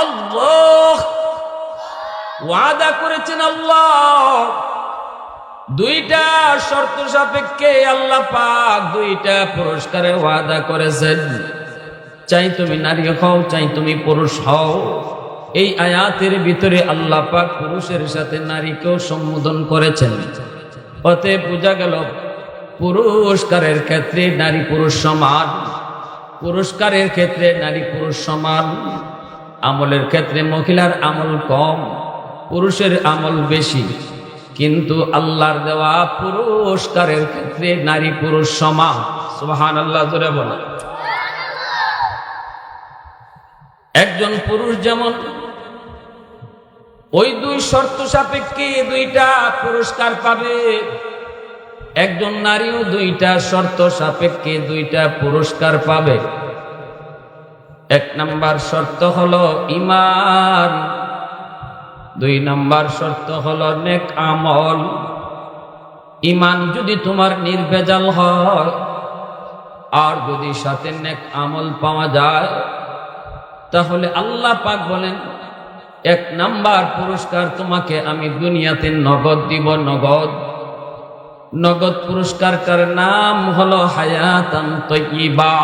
আল্লাহ। ওয়াদা করেছেন আল্লাহ। দুইটা শর্ত সাপেক্ষে আল্লাহ পাক দুইটা পুরস্কারের ওয়াদা করেছেন। চাই তুমি নারী হও, চাই তুমি পুরুষ হও। এই আয়াতের ভিতরে আল্লাহ পাক পুরুষের সাথে নারীকেও সম্বোধন করেছেন। অতে বোঝা গেল, পুরস্কারের ক্ষেত্রে নারী পুরুষ সমান, পুরস্কারের ক্ষেত্রে নারী পুরুষ সমান। আমলের ক্ষেত্রে মহিলার আমল কম, পুরুষের আমল বেশি। কিন্তু আল্লাহর দেওয়া পুরস্কারের ক্ষেত্রে নারী পুরুষ সমান। সুবহান আল্লাহ জোরে বলে একজন পুরুষ যেমন ওই দুই শর্ত সাপেক্ষে দুইটা পুরস্কার পাবে, একজন নারীও দুইটা শর্ত সাপেক্ষে দুইটা পুরস্কার পাবে। এক নাম্বার শর্ত হলো ইমান দুই নাম্বার শর্ত হলো নেক আমল। ইমান যদি তোমার নির্ভেজাল হয়, আর যদি সাথে নেক আমল পাওয়া যায়, তাহলে আল্লাহ পাক বলেন, এক নাম্বার পুরস্কার তোমাকে আমি দুনিয়াতে নগদ দিব নগদ। নগদ পুরস্কারটার নাম হলো হায়াতান তৈবা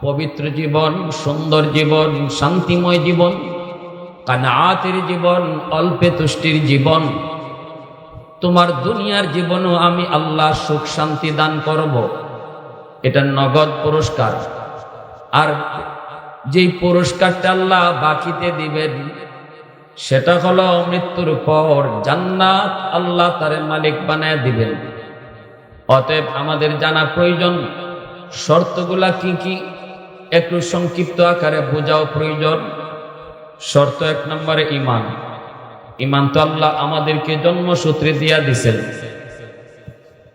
পবিত্র জীবন, সুন্দর জীবন, শান্তিময় জীবন কানাতের জীবন, অল্পে তুষ্টির জীবন। তোমার দুনিয়ার জীবনও আমি আল্লাহ সুখ শান্তি দান করব। এটা নগদ পুরস্কার। আর যেই পুরস্কারটা আল্লাহ বাকিতে দিবেন, সেটা হলো মৃত্যুর পর জান্নাত আল্লাহ তার মালিক বানায় দিবেন। অতএব আমাদের জানা প্রয়োজন, শর্তগুলা কি কি? একটু সংক্ষিপ্ত আকারে বোঝাও প্রয়োজন। শর্ত এক নম্বরে ইমান ইমান তো আল্লাহ আমাদেরকে জন্মসূত্রে দিয়া দিছেন।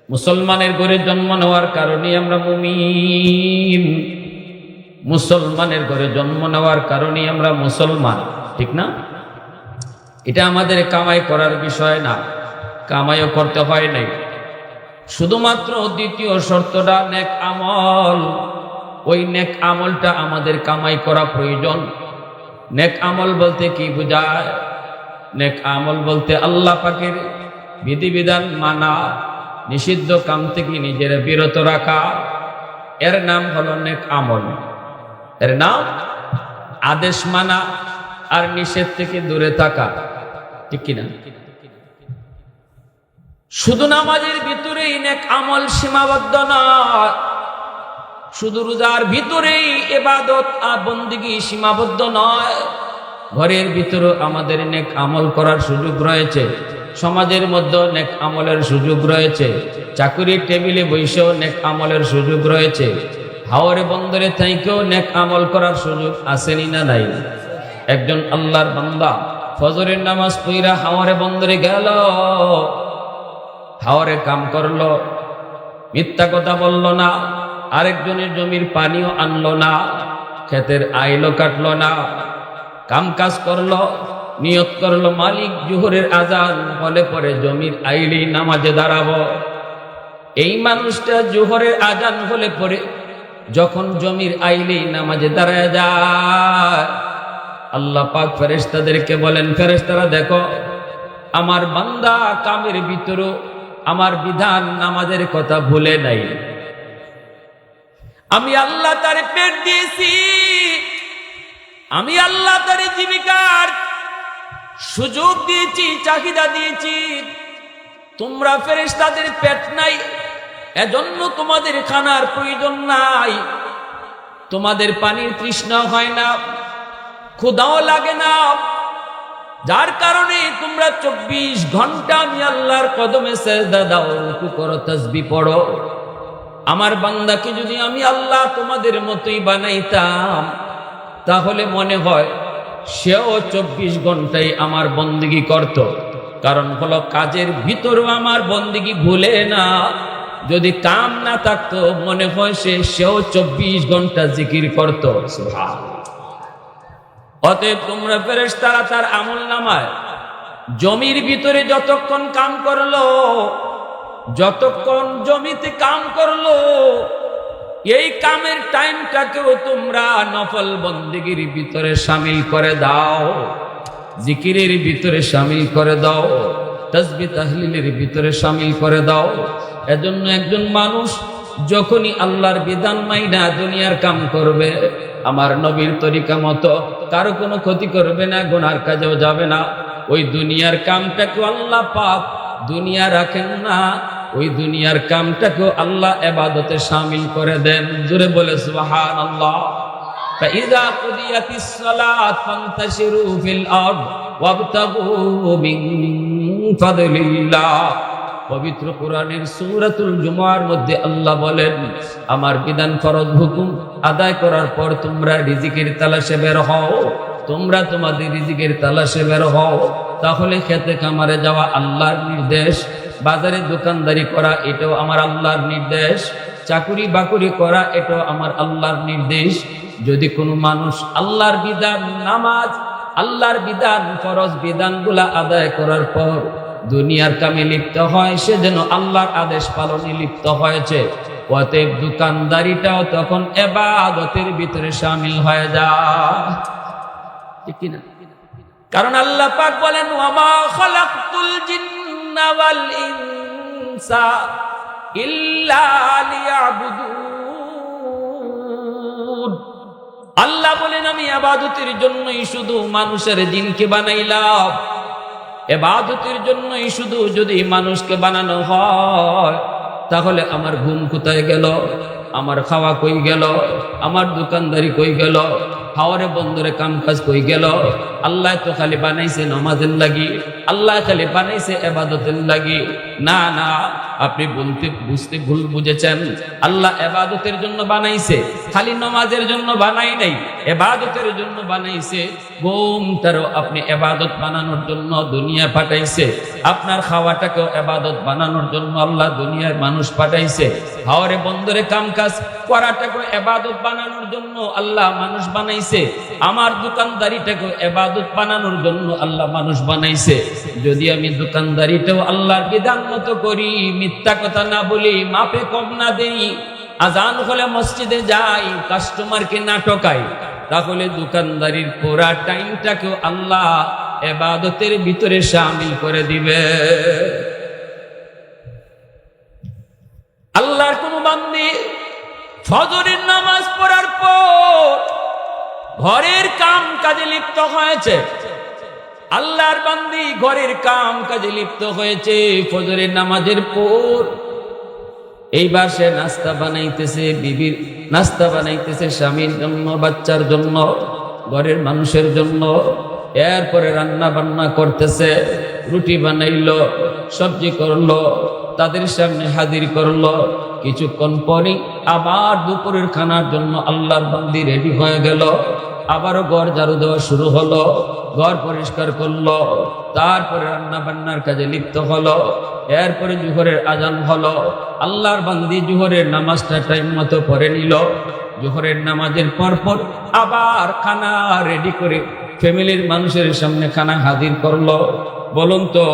মুসলমানের ঘরে জন্ম নেওয়ার কারণে আমরা মুমিন। মুসলমানের ঘরে জন্ম নেওয়ার কারণে আমরা মুসলমান, ঠিক না? এটা আমাদের কামাই করার বিষয় না। কামাইও করতে হয় নাই। শুধুমাত্র দ্বিতীয় শর্তটা, নেক আমল। ওই নেক আমলটা আমাদের কামাই করা প্রয়োজন। নেক আমল বলতে কি বোঝায়? নেক আমল বলতে আল্লাহ পাকের বিধিবিধান মানা, নিষিদ্ধ কাম থেকে নিজের বিরত রাখা। এর নাম হলো নেক আমল। এর নাম আদেশ মানা আর নিষেধ থেকে দূরে থাকা। ঠিক কিনা? শুধু নামাজের ভিতরেই নেক আমল সীমাবদ্ধ নয় শুধু রোজার ভিতরেই এবাদত বন্দিগি সীমাবদ্ধ নয়। ঘরের ভিতরে আমাদের নেক আমল করার সুযোগ রয়েছে। সমাজের মধ্যে নেক আমলের সুযোগ রয়েছে। চাকুরির টেবিলে বসেও নেক আমলের সুযোগ রয়েছে। হাওয়ারে বন্দরে থাইকেও নেক আমল করার সুযোগ আসেনি না নাই? একজন আল্লাহর বান্দা ফজরের নামাজ পইরা হাওয়ারে বন্দরে গেল। হাওয়ারে কাম করল। মিথ্যা কথা বলল না। আরেকজনের জমির পানিও আনলো না, ক্ষেতের আইলো কাটলো না কাম কাজ করল, নিয়ত করল মালিক জুহরের আজান হলে পরে জমির আইলি নামাজে দাঁড়াবো। এই মানুষটা জোহরের আজান হলে পরে যখন জমির আইলি নামাজে দাঁড়ায় যায়। আল্লাহ পাক ফেরেশতাদেরকে বলেন, ফেরেশতারা, দেখো, আমার বান্দা কামের ভিতরও আমার বিধান নামাজের কথা ভুলে নাই। আমি আল্লাহ তারে পেট দিয়েছি। আমি আল্লাহ তারে জীবিকার সুযোগ দিয়েছি, চাহিদা দিয়েছি। তোমরা ফেরেশতাদের পেট নাই, এজন্য তোমাদের খানার প্রয়োজন নাই। তোমাদের পানির তৃষ্ণা হয় না ক্ষুদাও লাগে না। যার কারণে তোমরা চব্বিশ ঘণ্টা আমি আল্লাহর কদমে সেজদা দাও, রুকু করো তসবি পড়ো। আমার বান্দাকে যদি আমি আল্লাহ তোমাদের মতোই বানাইতাম, তাহলে মনে হয় সেও চব্বিশ ঘন্টাই আমার বন্দিগি করত। কারণ হলো কাজের ভিতরেও আমার বন্দিগি ভুলে না। যদি কাম না থাকতো, মনে হয় সে সেও চব্বিশ ঘণ্টা জিকির করতো। অতএব তোমরা ফেরেস তারা তার আমল নামায়। জমির ভিতরে যতক্ষণ কাম করল যতক্ষণ জমিতে কাম করল, এই কামের টাইমটাকেও তোমরা নফল বন্দিগির ভিতরে সামিল করে দাও, জিকিরের ভিতরে সামিল করে দাও, তসবি তাহলিলের ভিতরে সামিল করে দাও। এজন্য একজন মানুষ যখনই আল্লাহর বিধান মাইনা দুনিয়ার কাম করবে, আমার নবীর তরিকা মতো কারও কোনো ক্ষতি করবে না, গোনার কাজেও যাবে না। ওই দুনিয়ার কামটাকে আল্লাহ পাক দুনিয়া রাখেন না ওই দুনিয়ার কামটাকেও আল্লাহ এবাদতে সামিল করে দেন জুড়ে বলে সুবাহান আল্লাহ فإذا قضيت الصلاة فانتشروا في الأرض وابتغوا من فضل الله পবিত্র কোরআনের সূরাতুল জুমার মধ্যে আল্লাহ বলেন আমার বিধান ফরজ হুকুম আদায় করার পর তোমরা রিজিকের তালাশে বের হও তোমরা তোমাদের রিজিকের তালাশে বের হও তাহলে খেতে খামারে যাওয়া আল্লাহর নির্দেশ, বাজারে দোকানদারি করা, এটাও আমার আল্লাহর নির্দেশ, চাকুরি বাকুরি করা, এটাও আমার আল্লাহর নির্দেশ। যদি কোনো মানুষ আল্লাহর বিধান, নামাজ, আল্লাহর বিধান, ফরজ বিধানগুলা আদায় করার পর দুনিয়ার কামে লিপ্ত হয়, সে যেন আল্লাহর আদেশ পালনে লিপ্ত হয়েছে। অতএব দোকানদারিটাও তখন এবাদতের ভিতরে সামিল হয়ে যায় ঠিক কিনা? কারণ আল্লাহ পাক বলেন আল্লাহ বলেন, আমি আবাদতের জন্যই শুধু মানুষের জিনকে বানাইলাম। এবাদতের জন্যই শুধু যদি মানুষকে বানানো হয়, তাহলে আমার ঘুম কোথায় গেল? আমার খাওয়া কই গেল? আমার দোকানদারি কই গেল? হাওয়ারে বন্দরে কাম কাজ কই গেল? আল্লাহ তো খালি বানাইছে নমাজের লাগি, আল্লাহ খালি বানাইছে এবাদতের লাগি। না না, আপনি বলতে বুঝতে ভুল বুঝেছেন। আল্লাহ এবাদতের জন্য বানাইছে, খালি নমাজের জন্য বানাই নাই, এবাদতের জন্য বানাইছে। ঘুম তারও আপনি এবাদত বানানোর জন্য দুনিয়া পাঠাইছে। আপনার খাওয়াটাকেও এবাদত বানানোর জন্য আল্লাহ দুনিয়ার মানুষ পাঠাইছে। হাওয়ারে বন্দরে কাম কাজ করাটাকেও এবাদত বানানোর জন্য আল্লাহ মানুষ বানাইছে। আমার দোকানদারিটাকেও এবাদত বানানোর জন্য আল্লাহ মানুষ বানাইছে। যদি আমি দোকানদারিটাও আল্লাহর বিধান মতো করি, মিথ্যা কথা না বলি, মাপে কম না দেই, আজান হলে মসজিদে যাই, কাস্টমারকে না ঠকাই, তাহলে দোকানদারির পুরা টাইমটাকেও আল্লাহ এবাদতের ভিতরে সামিল করে দিবে। আল্লাহর কোন বান্দি ফজরের নামাজ পড়ার পর ঘরের কাম কাজে লিপ্ত হয়েছে। আল্লাহর বান্দি ঘরের কাম কাজে লিপ্ত হয়েছে ফজরের নামাজের পর। এইবার সে নাস্তা বানাইতেছে, বিবির নাস্তা বানাইতেছে স্বামীর জন্য, বাচ্চার জন্য, ঘরের মানুষের জন্য। এরপরে রান্না বান্না করতেছে, রুটি বানাইলো, সবজি করল তাদের সামনে হাজির করল। কিছুক্ষণ পরে আবার দুপুরের খানার জন্য আল্লাহর বান্দি রেডি হয়ে গেল। আবারও ঘর ঝাড়ু দেওয়া শুরু হলো। ঘর পরিষ্কার করল। তারপরে রান্না বান্নার কাজে লিপ্ত হলো। এরপরে জুহরের আজান হলো। আল্লাহর বান্দি জুহরের নামাজটা টাইম মতো পরে নিল। জোহরের নামাজের পর পর আবার খানা রেডি করে ফ্যামিলির মানুষের সামনে খানা হাজির করল। বলুন তো,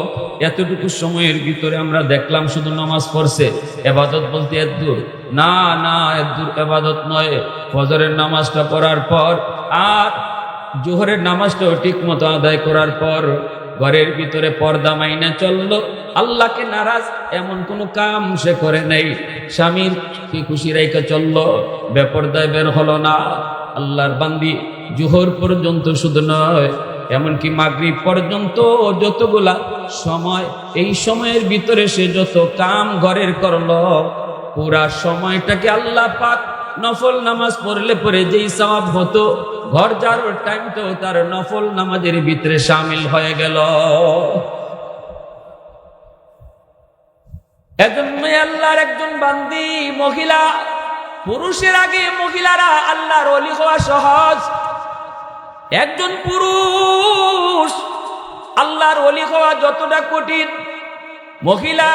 এতটুকু সময়ের ভিতরে আমরা দেখলাম শুধু নামাজ পড়ছে, এবাদত বলতে এদূর না না এদূর এবাদত নয়। ফজরের নামাজটা পড়ার পর আর জোহরের নামাজটাও ঠিক মতো আদায় করার পর ঘরের ভিতরে পর্দা মাইনা চলল। আল্লাহকে নারাজ এমন কোনো কাম সে করে নাই। স্বামীর কি খুশি রাইকা চলল? বেপর্দায় বের হলো না। আল্লাহর বান্দি জোহর পর্যন্ত শুধু নয় এমনকি মাগরিব পর্যন্ত যতগুলা সময়, এই সময়ের ভিতরে সে যত কাম ঘরের করল, পুরা সময়টাকে আল্লাহ পাক নফল নামাজ পড়লে পরে যেই সওয়াব হতো, ঘর যাওয়ার টাইমটাও তার নফল নামাজের ভিতরে সামিল হয়ে গেল। এজন্যই আল্লাহর একজন বান্দি মহিলা, পুরুষের আগে মহিলারা আল্লাহর অলি হওয়া সহজ। একজন পুরুষ, আল্লাহর অলি হওয়া যতটা কঠিন, মহিলা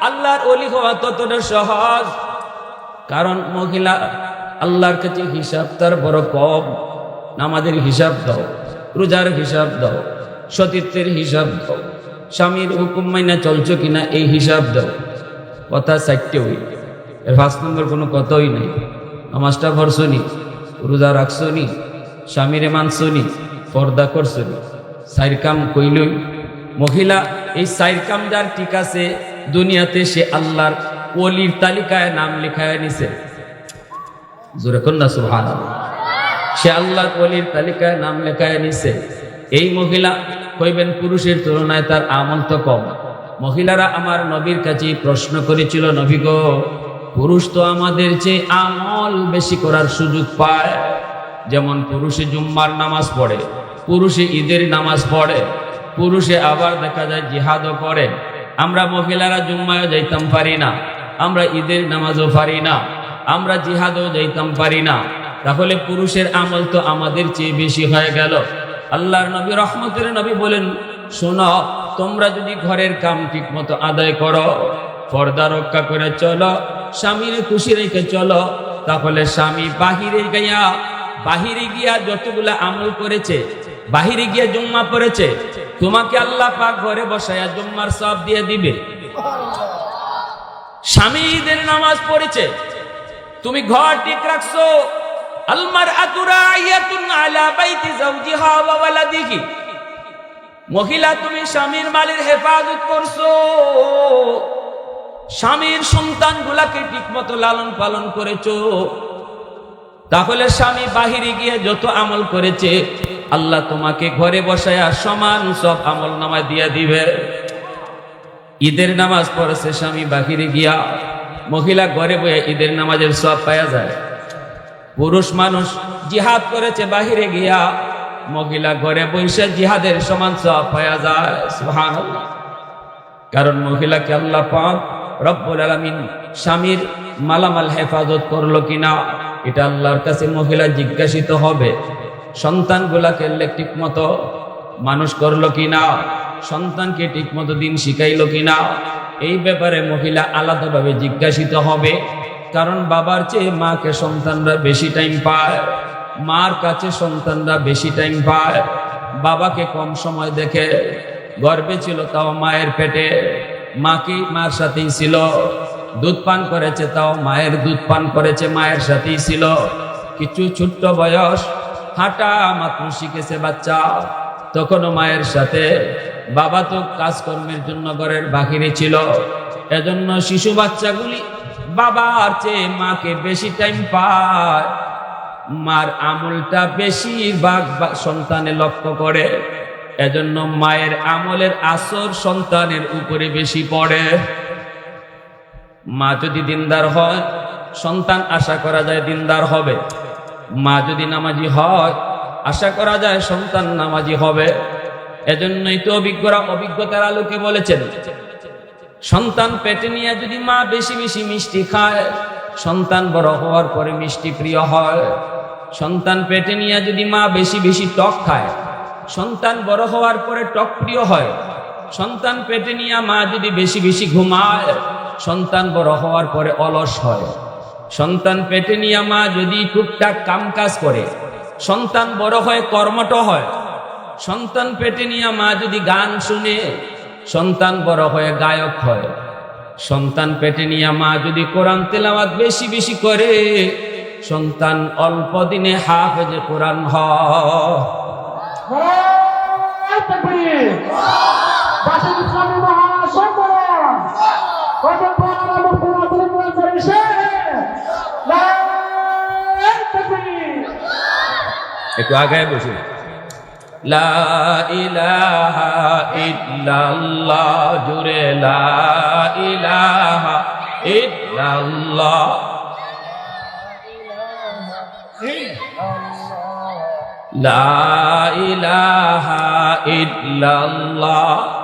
আল্লাহর অলি হওয়া ততটা সহজ। কারণ মহিলা আল্লাহর কাছে হিসাব, তার বড় কম। নামাজের হিসাব দাও, রোজার হিসাব দাও, সতীর্থের হিসাব দাও, স্বামীর হুকুম মাইনা চলছো কিনা এই হিসাব দাও। কথা চারটে হই। এর পাঁচ নম্বর কোনো কথাই নেই। নামাজটা ভরছনি রোজা রাখছনি স্বামীরে মানছনি, পর্দা করছনি। সাইর কাম কইলই মহিলা, এই সাইর কাম যার ঠিক আছে, দুনিয়াতে সে আল্লাহর ওলির তালিকায় নাম লেখায় নিছে। জোরে কন্যা সুহান সে আল্লাহর ওলির তালিকায় নাম লেখায় নিছে। এই মহিলা কইবেন পুরুষের তুলনায় তার আমল তো কম। মহিলারা আমার নবীর কাছে প্রশ্ন করেছিল, নবী গো, পুরুষ তো আমাদের চেয়ে আমল বেশি করার সুযোগ পায়। যেমন পুরুষে জুম্মার নামাজ পড়ে, পুরুষে ঈদের নামাজ পড়ে, পুরুষে আবার দেখা যায় জিহাদও করে আমরা মহিলারা জুম্মায়ও যাইতাম পারি না, আমরা ঈদের নামাজও পারি না, আমরা জিহাদও যাইতাম পারি না। তাহলে পুরুষের আমল তো আমাদের চেয়ে বেশি হয়ে গেল। আল্লাহর নবী, রহমতের নবী বলেন, শোনো, তোমরা যদি ঘরের কাম ঠিক মতো আদায় করো, পর্দা রক্ষা করে চলো, স্বামীর খুশি রেখে চলো, তাহলে স্বামী বাহিরে গিয়া বাহিরে গিয়া যতগুলা আমল করেছে, বাহিরে গিয়া জুম্মা পড়েছে, তোমাকে আল্লাহ পাক ঘরে বসায়া জুম্মার সব দিয়ে দিবে। স্বামী ঈদের নামাজ পড়েছে, তুমি ঘর ঠিক রাখছো। আলমার আতুরা ইয়াতুন আলা বাইতি জাওজিহা ওয়া মহিলা, তুমি স্বামীর মালের হেফাজত করছ। স্বামীর সন্তান গুলাকে ঠিক মতো লালন পালন করেছ। তাহলে স্বামী বাহিরে গিয়ে যত আমল করেছে, আল্লাহ তোমাকে ঘরে বসায়া সমান সব আমল নামায় দিয়ে দিবে। ঈদের নামাজ পড়েছে স্বামী বাহিরে গিয়া, মহিলা ঘরে বয়ে ঈদের নামাজের সব পাওয়া যায়। পুরুষ মানুষ জিহাদ করেছে বাহিরে গিয়া, মহিলা ঘরে বসে জিহাদের সমান সব পাওয়া যায়। কারণ মহিলাকে আল্লাহ পাক রব্বুল আলামিন স্বামীর মালামাল হেফাজত করল কিনা এটা আল্লাহর কাছে মহিলা জিজ্ঞাসিত হবে, সন্তানগুলাকে ঠিক মতো মানুষ করল কি না সন্তানকে ঠিক মতো দিন শিখাইলো কিনা, এই ব্যাপারে মহিলা আলাদাভাবে জিজ্ঞাসিত হবে, কারণ বাবার চেয়ে মাকে সন্তানরা বেশি টাইম পায়, মার কাছে সন্তানরা বেশি টাইম পায়, বাবাকে কম সময় দেখে, গর্বে ছিল তাও মায়ের পেটে মাকে মার সাথেই ছিল। দুধ পান করেছে তাও, মায়ের দুধ পান করেছে, মায়ের সাথেই ছিল। কিছু ছোট্ট বয়স, হাঁটা মাত্র শিখেছে বাচ্চা। তখনও মায়ের সাথে বাবা তো কাজকর্মের জন্য ঘরের বাহিরে ছিল। এজন্য শিশু বাচ্চাগুলি বাবার চেয়ে মাকে বেশি টাইম পায়। মার আমলটা বেশিরভাগ সন্তানে লক্ষ্য করে। এজন্য মায়ের আমলের আসর সন্তানের উপরে বেশি পড়ে। মা যদি দিনদার হয়, সন্তান আশা করা যায় দিনদার হবে। মা যদি নামাজি হয়, আশা করা যায় সন্তান নামাজি হবে। এজন্যই তো অভিজ্ঞরা অভিজ্ঞতার আলোকে বলেছেন, সন্তান পেটে নিয়ে যদি মা বেশি বেশি মিষ্টি খায়, সন্তান বড় হওয়ার পরে মিষ্টি প্রিয় হয়। সন্তান পেটে নিয়ে যদি মা বেশি বেশি টক খায়, সন্তান বড় হওয়ার পরে টক প্রিয় হয়। সন্তান পেটে নিয়ে মা যদি বেশি বেশি ঘুমায় সন্তান বড় হওয়ার পরে অলস হয়। সন্তান পেটে নিয়ে মা যদি টুকটাক কাম কাজ করে, সন্তান বড় হয়, কর্মঠ হয়। সন্তান পেটে নিয়ে মা যদি গান শুনে, সন্তান বড় হয়ে গায়ক হয়। সন্তান পেটে নিয়ে মা যদি কোরআন তেলাওয়াত বেশি বেশি করে, সন্তান অল্প দিনে হাফেজে কোরআন হয়। একটু আগায় বসুন লা ইলাহা ইল্লাল্লাহ জুড়ে লা ইলাহা ইল্লাল্লাহ। লা ইলাহা ইল্লাল্লাহ।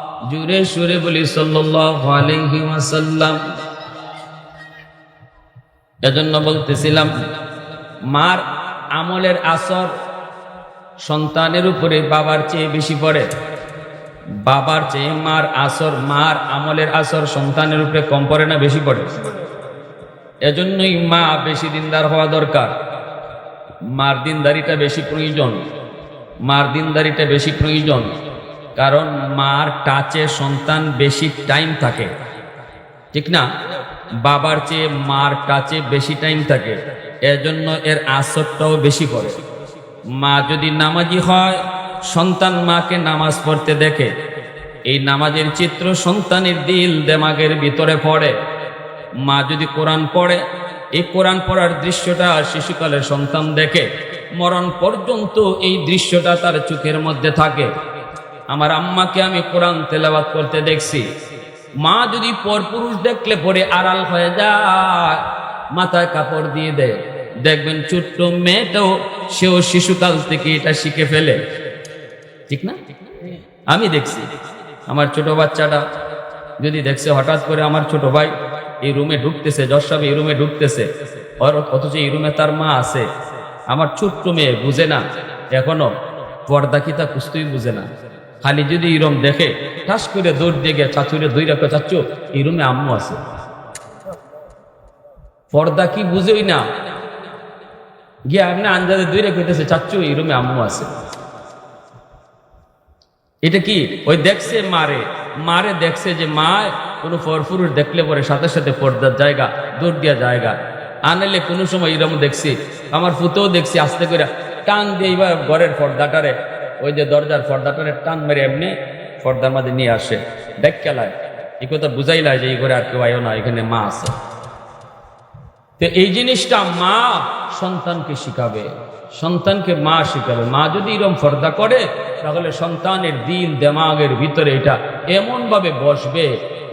জুরে সুরে বলি আলাইহি এজন্য বলতেছিলাম, মার আমলের আসর সন্তানের উপরে বাবার চেয়ে বেশি পড়ে। বাবার চেয়ে মার আসর, মার আমলের আসর সন্তানের উপরে কম পড়ে না, বেশি পড়ে। এজন্যই মা বেশি দিনদার হওয়া দরকার। মার দিনদারিটা বেশি প্রয়োজন। মার দিনদারিটা বেশি প্রয়োজন। কারণ মার টাচে সন্তান বেশি টাইম থাকে। ঠিক না? বাবার চেয়ে মার কাছে বেশি টাইম থাকে। এজন্য এর আসরটাও বেশি পড়ে মা যদি নামাজি হয়, সন্তান মাকে নামাজ পড়তে দেখে। এই নামাজের চিত্র সন্তানের দিল দেমাগের ভিতরে পড়ে। মা যদি কোরআন পড়ে, এই কোরআন পড়ার দৃশ্যটা শিশুকালে সন্তান দেখে। মরণ পর্যন্ত এই দৃশ্যটা তার চোখের মধ্যে থাকে। আমার আম্মাকে আমি কোরআন তেলাবাত করতে দেখছি। মা যদি পরপুরুষ দেখলে পরে আড়াল হয়ে যায়, মাথায় কাপড় দিয়ে দেয়। দেখবেন ছোট্ট মেয়েটাও সেও শিশুকাল থেকে এটা শিখে ফেলে। ঠিক না? আমি দেখছি। আমার ছোট বাচ্চাটা যদি দেখছে, হঠাৎ করে আমার ছোট ভাই এই রুমে ঢুকতেছে যশাব এই রুমে ঢুকতেছে। অথচ এই রুমে তার মা আছে। আমার ছোট্ট মেয়ে বুঝে না, এখনও পর্দা কি তা কুস্তুই বুঝে না। খালি যদি এরম দেখে, ঠাস করে দৌড় দিয়ে গিয়ে চাচুরে দুই রাখো চাচু এই রুমে আম্মু আছে। পর্দা কি বুঝেই না। গিয়ে আপনি আন্দাজে দুই রেখে হইতেছে চাচ্চু এই রুমে আম্মু আছে। এটা কি? ওই দেখছে মারে। মারে দেখছে যে মা কোনো পরপুরুষ দেখলে পরে সাথে সাথে পর্দার জায়গা, দৌড় দিয়া জায়গা। আনলে কোনো সময় এরকম দেখছি, আমার ফুতেও দেখছি, আস্তে করে টান দিয়ে এইবার ঘরের পর্দাটারে ওই যে দরজার পর্দাটারে টান মেরে এমনি পর্দার মাঝে নিয়ে আসে। দেখ খেলায় এই কথা বুঝাইলায় যে এই ঘরে আর কেউ আয়ো না, এখানে মা আছে। তো এই জিনিসটা মা সন্তানকে শিখাবে, সন্তানকে মা শিখাবে। মা যদি এরকম ফর্দা করে, তাহলে সন্তানের দিল দেমাগের ভিতরে এটা এমন ভাবে বসবে,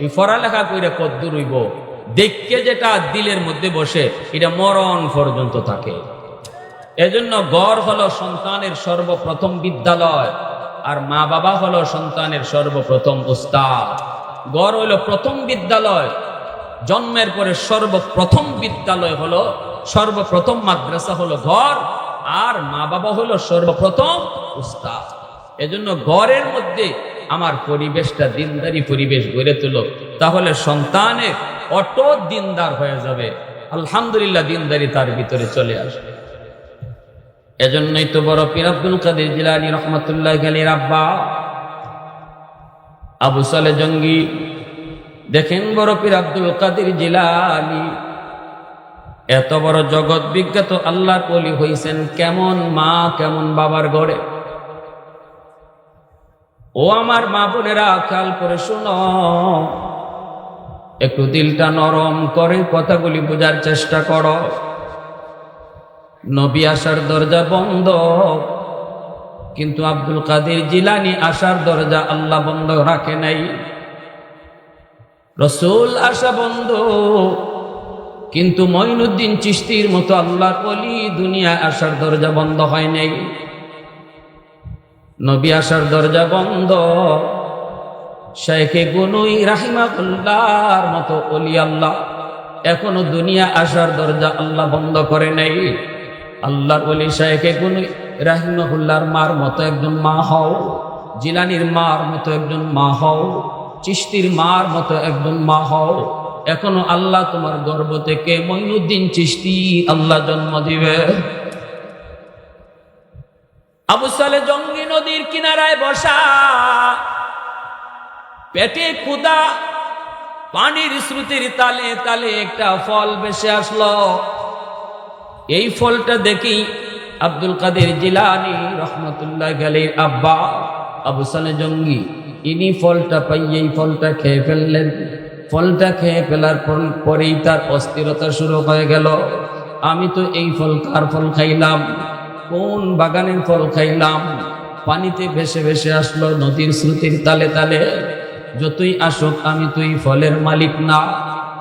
এই পড়ালেখা করে কদ্দুর হইব। দেখকে যেটা দিলের মধ্যে বসে, এটা মরণ পর্যন্ত থাকে। এজন্য গড় হলো সন্তানের সর্বপ্রথম বিদ্যালয়, আর মা বাবা হলো সন্তানের সর্বপ্রথম উস্তাদ। গড় হলো প্রথম বিদ্যালয়, জন্মের পরে সর্বপ্রথম বিদ্যালয় হলো, সর্বপ্রথম মাদ্রাসা হলো ঘর আর মা বাবা হলো সর্বপ্রথম উস্তাদ। এজন্য ঘরের মধ্যে আমার পরিবেশটা দিনদারি পরিবেশ গড়ে তুলো, তাহলে সন্তানের অটো দিনদার হয়ে যাবে। আলহামদুলিল্লাহ দিনদারি তার ভিতরে চলে আসবে। এজন্যই তো বড় পীর আব্দুল কাদের জিলানি রহমতুল্লাহ গালির আব্বা আবু সালে জঙ্গি। দেখেন বড় পীর আব্দুল কাদের জিলানি। এত বড় জগৎ বিজ্ঞাত আল্লাহ কলি হইছেন কেমন মা, কেমন বাবার ঘরে। ও আমার মা বোনেরা, খেয়াল করে শোনো। একটু দিলটা নরম করে কথাগুলি বোঝার চেষ্টা করো। নবী আসার দরজা বন্ধ। কিন্তু আব্দুল কাদের জিলানি আসার দরজা আল্লাহ বন্ধ রাখে নাই। রসুল আসা বন্ধ। কিন্তু মঈনুদ্দিন চিস্তির মতো আল্লাহ বলি দুনিয়া আসার দরজা বন্ধ হয় নাই। নবী আসার দরজা বন্ধ। শেখে গুনুই রাহিমাকুল্লাহর মতো অলি আল্লাহ এখনও দুনিয়া আসার দরজা আল্লাহ বন্ধ করে নাই। আল্লাহর অলি শেখে গুনুই রাহিমাকুল্লাহর মার মতো একজন মা হও, জিলানির মার মতো একজন মা হও চিস্তির মার মতো একজন মা হও। এখনও আল্লাহ তোমার গর্ব থেকে মইনুদ্দিন চিস্তি আল্লাহ জন্ম দিবে। আবু সালে জঙ্গি নদীর কিনারায় বসা, পেটে ক্ষুদা পানির শ্রুতির তালে তালে একটা ফল বেসে আসলো। এই ফলটা দেখি আব্দুল কাদের জিলানি রহমতুল্লাহ গালির আব্বা, আবু সালে জঙ্গি, ইনি ফলটা পাই, এই ফলটা খেয়ে ফেললেন। ফলটা খেয়ে ফেলার পর- পরেই তার অস্থিরতা শুরু হয়ে গেল। আমি তো এই ফল কার ফল খাইলাম? কোন বাগানের ফল খাইলাম? পানিতে ভেসে ভেসে আসলো নদীর স্রোতের তালে তালে। যতই আসুক, আমি তুই ফলের মালিক না।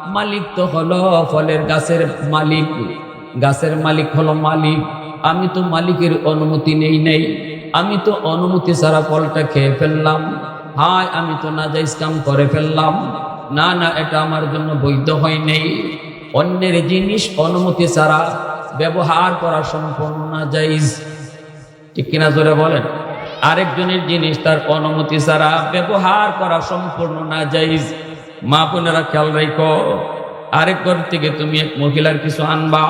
মালিক তো হলো ফলের গাছের মালিক। গাছের মালিক হলো মালিক। আমি তো মালিকের অনুমতি নেই নেই। আমি তো অনুমতি ছাড়া ফলটা খেয়ে ফেললাম। হায়, আমি তো না যাইস কাম করে ফেললাম। না না, এটা আমার জন্য বৈধ হয় নেই। অন্যের জিনিস অনুমতি ছাড়া ব্যবহার করা সম্পূর্ণ না যাইজ ঠিক কিনা জোরে বলেন? আরেকজনের জিনিস তার অনুমতি ছাড়া ব্যবহার করা সম্পূর্ণ না যাইজ মা বোনেরা খেয়াল রাখো। আরেক ঘর থেকে তুমি এক মহিলার কিছু আনবা।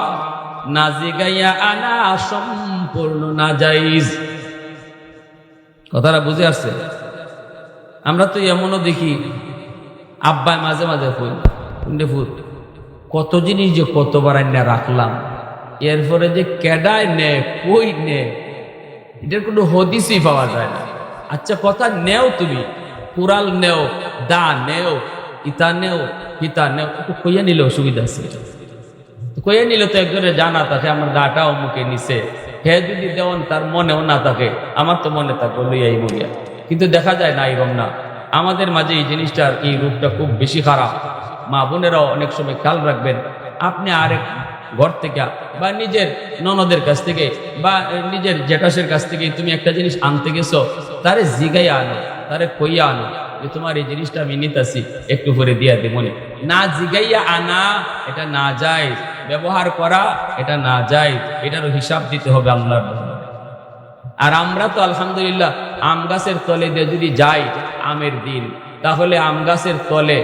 না জিগাইয়া আনা সম্পূর্ণ না যাইজ কথাটা বুঝে আসছে? আমরা তো এমনও দেখি, আব্বাই মাঝে মাঝে কই ফুট কত জিনিস যে কতবার আইনা রাখলাম, এরপরে যে কেডায় নে, কই নে, এটার কোনো হদিসই পাওয়া যায় না। আচ্ছা কথা নেও তুমি, কুরাল নেও, দা নেও, ইতা নেও পিতা নেও কইয়া নিলে অসুবিধা আছে। কইয়া নিলে তো একজনের জানা থাকে আমার দাটা অমুকে নিছে। হে যদি দেওয়ান, তার মনেও না থাকে, আমার তো মনে থাকবে, লইয়াই বলিয়া কিন্তু দেখা যায় না, এরকম না। আমাদের মাঝে এই জিনিসটার, এই রূপটা খুব বেশি খারাপ। মা বোনেরাও অনেক সময় খেয়াল রাখবেন, আপনি আরেক ঘর থেকে, বা নিজের ননদের কাছ থেকে, বা নিজের জেঠাসের কাছ থেকে তুমি একটা জিনিস আনতে গেছো, তারে জিগাইয়া আনো, তারে কইয়া আনো যে তোমার এই জিনিসটা আমি নিতাছি, একটু করে দিয়া দেবনি না জিগাইয়া আনা, এটা না যায়। ব্যবহার করা, এটা না যায়, এটারও হিসাব দিতে হবে আল্লাহর। আর আমরা তো আলহামদুলিল্লাহ, আম গাছের তলে দিয়ে যদি যাই, আমের দিন, তাহলে আম গাছের তলে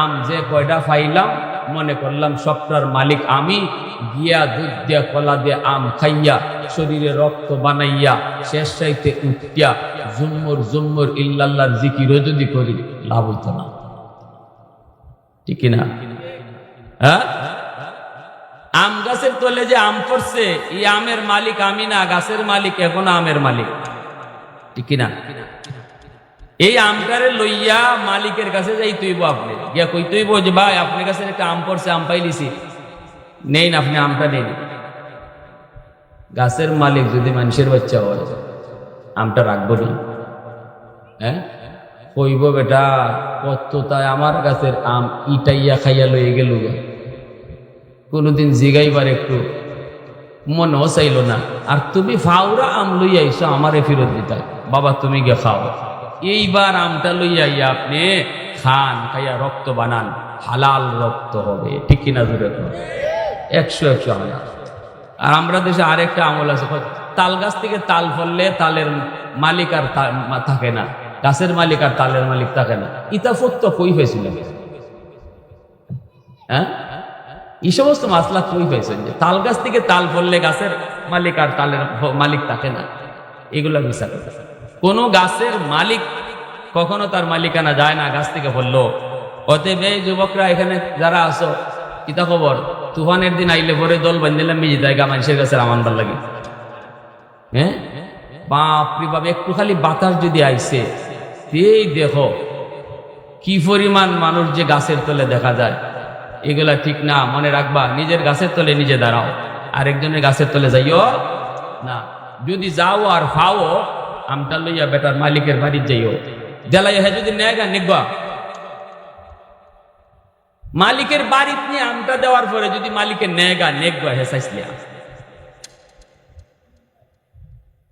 আম যে কয়টা ফাইলাম, মনে করলাম সবটার মালিক আমি, গিয়া দুধ দিয়া, কলা দিয়ে আম খাইয়া, শরীরে রক্ত বানাইয়া, শেষ চাইতে উঠিয়া, জুম্মর জুম্মর ইল্লাল্লাহর জিকিরও যদি করি, লাভ হইতো না। ঠিক না? হ্যাঁ? গাছের তলে যে আম পড়ছে, এই আমের মালিক আমি না, গাছের মালিক, এখন আমের মালিক। ঠিক না এই আমটারে লইয়া মালিকের কাছে যাই তুইব আপনি। গিয়া কই তুইব যে, ভাই, আপনার কাছে একটা আম পড়ছে, আম পাইলিছি। নেই না আপনি আমটা নেই গাছের মালিক যদি মানুষের বাচ্চা হয়, আমটা রাখব না হ্যাঁ? কইব, বেটা কত তাই আমার গাছের আম ইটাইয়া খাইয়া লইয়ে গেল কোনোদিন জিগাইবার একটু মনেও চাইল না। আর তুমি ফাউরা আম লইয়া আইসো আমারে ফেরত দিতা। বাবা, তুমি গে খাও। এইবার আমটা লইয়া আইয়া আপনি খান, খাইয়া রক্ত বানান। হালাল রক্ত হবে। ঠিক কিনা জুড়ে একশো একশো আমল। আর আমরা দেশে আরেকটা আমল আছে। তাল গাছ থেকে তাল ফললে তালের মালিক আর থাকে না। গাছের মালিক আর তালের মালিক থাকে না। ইতা ফত্ত কই হয়েছিল? হ্যাঁ? এই সমস্ত মাসলা কই পাইছেন? যে তাল গাছ থেকে তাল ফললে গাছের মালিক আর তালের মালিক থাকে না। এগুলা কথা কোনো গাছের মালিক কখনো তার মালিকানা যায় না, গাছ থেকে ফললো অতএব এই যুবকরা এখানে যারা আসো কিতা খবর? তুফানের দিন আইলে পরে দল বান্ধিলাম মিজি জায়গা মানুষের গাছের আমান্দার লাগে। হ্যাঁ বাপরে বাপ, একটু খালি বাতাস যদি আইছে, এই দেখো, কি পরিমাণ মানুষ যে গাছের তলে দেখা যায়। এগুলা ঠিক না, মনে রাখবা, নিজের গাছের তলে নিজে দাঁড়াও। আরেকজনের গাছের তলে যাইও না। যদি যাও আর ফাও, আমটা লইয়া বেটার মালিকের বাড়ির যাইও। দেলাই হ্যাঁ যদি নেগা নিগবা মালিকের বাড়িতে নিয়ে আমটা দেওয়ার পরে যদি মালিকের নেগা নেগবা হে চাইছিলি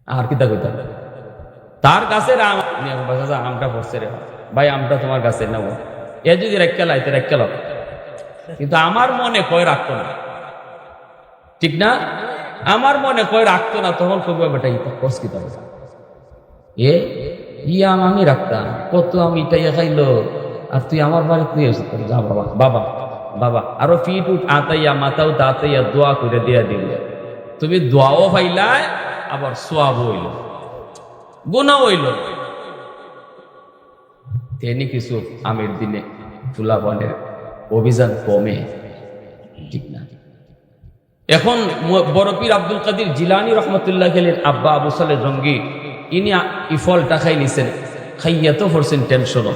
আর কিতা কইতা তার গাছের আমটা পড়ছে রে। ভাই, আমটা তোমার গাছে নেব এ যদি রেখে লাইতে রেখে লাও কিন্তু আমার মনে কয় রাখতো না। ঠিক না? আমার মনে কয় রাখতো না, তখন কবি বেটা ইতা কস। এ, ই আম রাখতাম, কত আমি ইটাইয়া খাইলো, আর তুই আমার বাড়িতে নিয়ে এসে তোর যা বাবা বাবা বাবা, আরও ফিট উঠ, আতাইয়া মাথাও তাতাইয়া দোয়া করে দিয়া দিল। তুমি দোয়াও পাইলাই, আবার সোয়াব হইল। গুণা হইল। তেনি কিছু আমের দিনে চুলাপানের অভিযান কমে ঠিক না। এখন বড়পীর আব্দুল কাদির জিলানি রহমতুল্লাহ গেলেন আব্বা আবু সালে জঙ্গি ইনি আ- এই ফলটা খাই নিছেন। খাইয়া তো পড়ছেন টেনশনও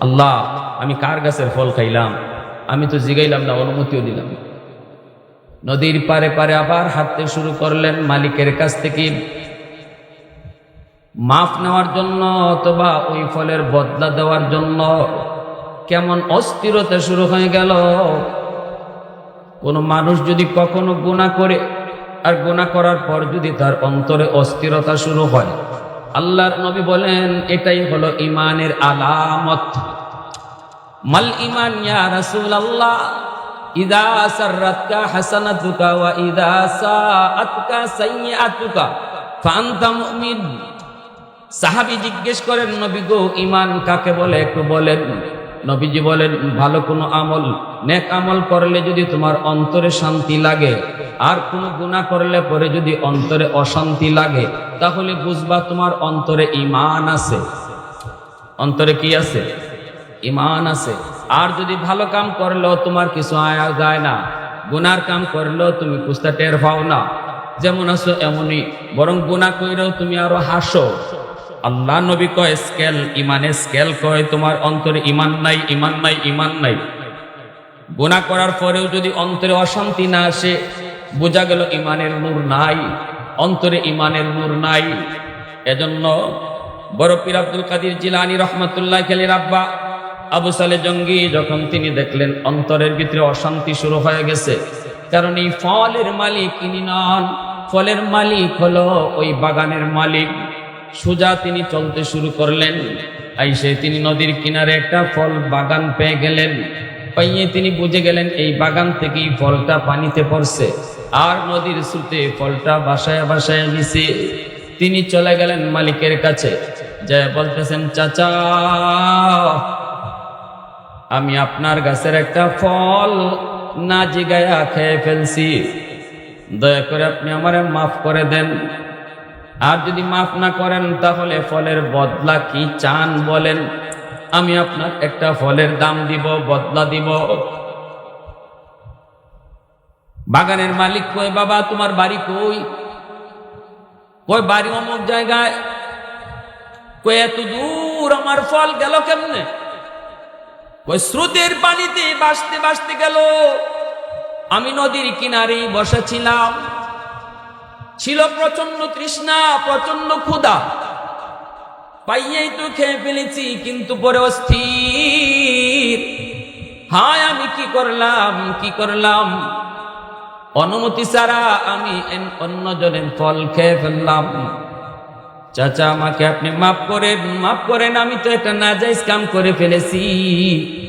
আল্লাহ, আমি কার গাছের ফল খাইলাম? আমি তো জিগাইলাম না, অনুমতিও দিলাম নদীর পারে পারে আবার হাঁটতে শুরু করলেন মালিকের কাছ থেকে। মাফ নেওয়ার জন্য অথবা ওই ফলের বদলা দেওয়ার জন্য কেমন অস্থিরতা শুরু হয়ে গেল। কোনো মানুষ যদি কখনো গুণা করে, আর গুণা করার পর যদি তার অন্তরে অস্থিরতা শুরু হয়, আল্লাহর নবী বলেন, এটাই হলো ইমানের আলামত। মাল ইমান ইয়া রাসূলুল্লাহ, ইদা সাররাতকা হাসানাতুকা ওয়া ইদা সাআতকা ফাআনতা মুমিন। সাহাবী জিজ্ঞেস করেন, নবী গো ইমান কাকে বলে? একটু বলেন। নবীজি বলেন, ভালো কোনো আমল, নেক আমল করলে যদি তোমার অন্তরে শান্তি লাগে, আর কোনো গুনাহ করলে পরে যদি অন্তরে অশান্তি লাগে, তাহলে বুঝবা তোমার অন্তরে ইমান আছে। অন্তরে কি আছে? ইমান আছে। আর যদি ভালো কাম করলেও তোমার কিছু আয়া যায় না, গুনার কাম করলেও তুমি কুস্তা টের পাও না। যেমন আছো এমনই, বরং গুনাহ কইরেও তুমি আরও হাসো। আল্লাহ নবী কয়, স্কেল, ইমানে, স্কেল কয়, তোমার অন্তরে ইমান নাই ইমান নাই ইমান নাই। গুনাহ করার পরেও যদি অন্তরে অশান্তি না আসে, বোঝা গেল ইমানের নূর নাই, অন্তরে ইমানের নূর নাই। এজন্য বড় পীর আব্দুল কাদির জিলানি রহমতুল্লাহ খেলের আব্বা আবু সালে জঙ্গি যখন তিনি দেখলেন অন্তরের ভিতরে অশান্তি শুরু হয়ে গেছে, কারণ এই ফলের মালিক ইনি নন। ফলের মালিক হলো ওই বাগানের মালিক। সোজা তিনি চলতে শুরু করলেন। আইসে তিনি নদীর কিনারে একটা ফল বাগান পেয়ে গেলেন। পাইয়ে তিনি বুঝে গেলেন, এই বাগান থেকেই ফলটা পানিতে পড়ছে। আর নদীর স্রোতে ফলটা বাসায় বাসায় মিশে তিনি চলে গেলেন মালিকের কাছে। যে বলতেছেন, চাচা, আমি আপনার গাছের একটা ফল না জিগায়া খেয়ে ফেলছি। দয়া করে আপনি আমারে মাফ করে দেন। আর যদি মাফ না করেন, তাহলে ফলের বদলা কি চান বলেন? আমি আপনার একটা ফলের দাম দিব, বদলা দিব। বাগানের মালিক কই, বাবা, তোমার বাড়ি কই? কই, বাড়ি অমুক জায়গায়? কই, এত দূর আমার ফল গেল কেমনে? ওই স্রোতের পানিতে বাসতে বাসতে গেল। আমি নদীর কিনারে বসেছিলাম। ছিল প্রচণ্ড তৃষ্ণা প্রচণ্ড ক্ষুধা। পাইয়াই তো খেয়ে ফেলেছি, কিন্তু পরে অস্থির। হায়, আমি কি করলাম কি করলাম? অনুমতি ছাড়া আমি এন- অন্যজনের ফল খেয়ে ফেললাম। চাচা, আমাকে আপনি মাফ করেন মাফ করেন, আমি তো একটা নাজাইজ কাম করে ফেলেছি।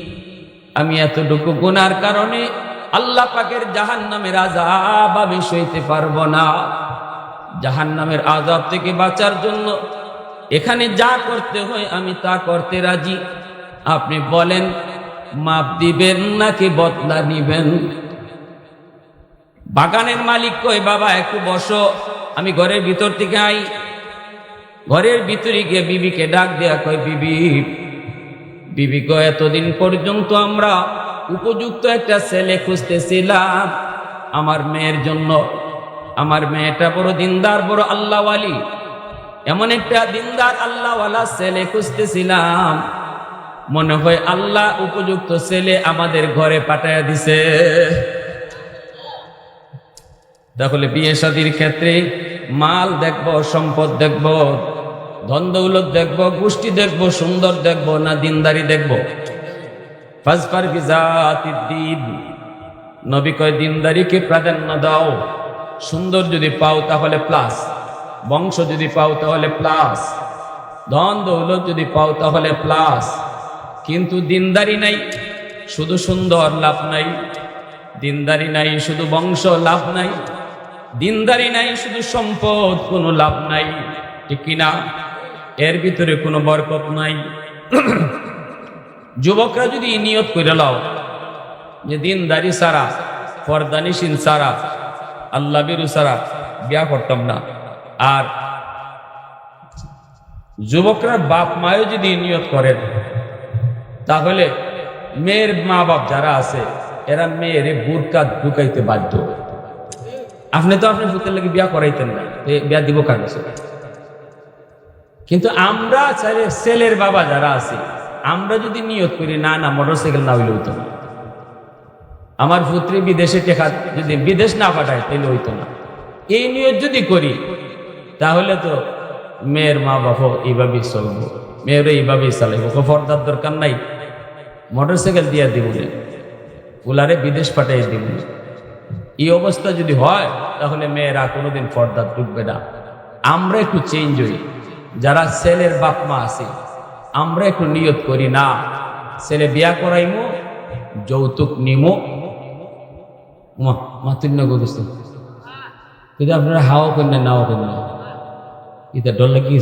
আমি এতটুকু গুনার কারণে আল্লাহ পাকের জাহান নামের আজাব আমি সইতে পারব না। জাহান নামের আজাব থেকে বাঁচার জন্য এখানে যা করতে হয় আমি তা করতে রাজি। আপনি বলেন, মাপ দিবেন নাকি বদলা নিবেন? বাগানের মালিক কই, বাবা, একটু বসো, আমি ঘরের ভিতর থেকে আই। ঘরের ভিতরে গিয়ে বিবিকে ডাক দেয়া কয়, বিবি বিবি কয় এতদিন পর্যন্ত আমরা উপযুক্ত একটা ছেলে খুঁজতেছিলাম। আমার মেয়ের জন্য। আমার মেয়েটা বড় দিনদার, বড় আল্লাহওয়ালি। এমন একটা দিনদার, আল্লাহওয়ালা ছেলে খুঁজতেছিলাম। মনে হয় আল্লাহ উপযুক্ত ছেলে আমাদের ঘরে পাঠাইয়া দিছে। তাহলে বিয়ে শাদির ক্ষেত্রে মাল দেখব, সম্পদ দেখব, ধন দৌলত দেখব, গোষ্ঠী দেখব, সুন্দর দেখব না দিনদারি দেখব? ফাজফার বিজাতির দিন নবী কয়, দিনদারিকে প্রাধান্য দাও। সুন্দর যদি পাও তাহলে প্লাস। বংশ যদি পাও তাহলে প্লাস। ধন দৌলত যদি পাও তাহলে প্লাস। কিন্তু দিনদারি নাই, শুধু সুন্দর লাভ নাই। দিনদারি নাই, শুধু বংশ লাভ নাই। দিনদারি নাই, শুধু সম্পদ কোনো লাভ নাই। ঠিক কিনা এর ভিতরে কোনো বরকত নাই। যুবকরা যদি নিয়ত করে লাও যে দিনদারি সারা ফরদানিসিন সারা, আল্লাহ বিরু সারা, বিয়া করতাম না। আর যুবকরা বাপ মায়ও যদি নিয়ত করেন, তাহলে মেয়ের মা বাপ যারা আছে, এরা মেয়ের বুরকা ঢুকাইতে বাধ্য। আপনি তো আপনি পুতের লাগে বিয়া করাইতেন না বিয়া দিব কার কিন্তু আমরা ছেলের বাবা যারা আছে আমরা যদি নিয়ত করি, না না, মোটরসাইকেল না হইলে হইতো না। আমার পুত্রে বিদেশে টেকা যদি বিদেশ না পাঠায় তাহলে হইতো না। এই নিয়ত যদি করি, তাহলে তো মেয়ের মা বাবা এইভাবেই চলবো, মেয়েরও এইভাবেই চালাইবো। ফর্দার দরকার নাই। মোটরসাইকেল দিয়া দিব উলারে বিদেশ পাঠাই দিব এই অবস্থা যদি হয়, তাহলে মেয়েরা কোনোদিন ফর্দার ঢুকবে না। আমরা একটু চেঞ্জ হই। যারা ছেলের বাপ মা আছে আমরা একটু নিয়ত করি না। ছেলে বিয়া করাইমো, যৌতুক নিমো। মাতুন্য কিন্তু আপনারা হাওয়া করেন নাও করেন এটা ডল লাগি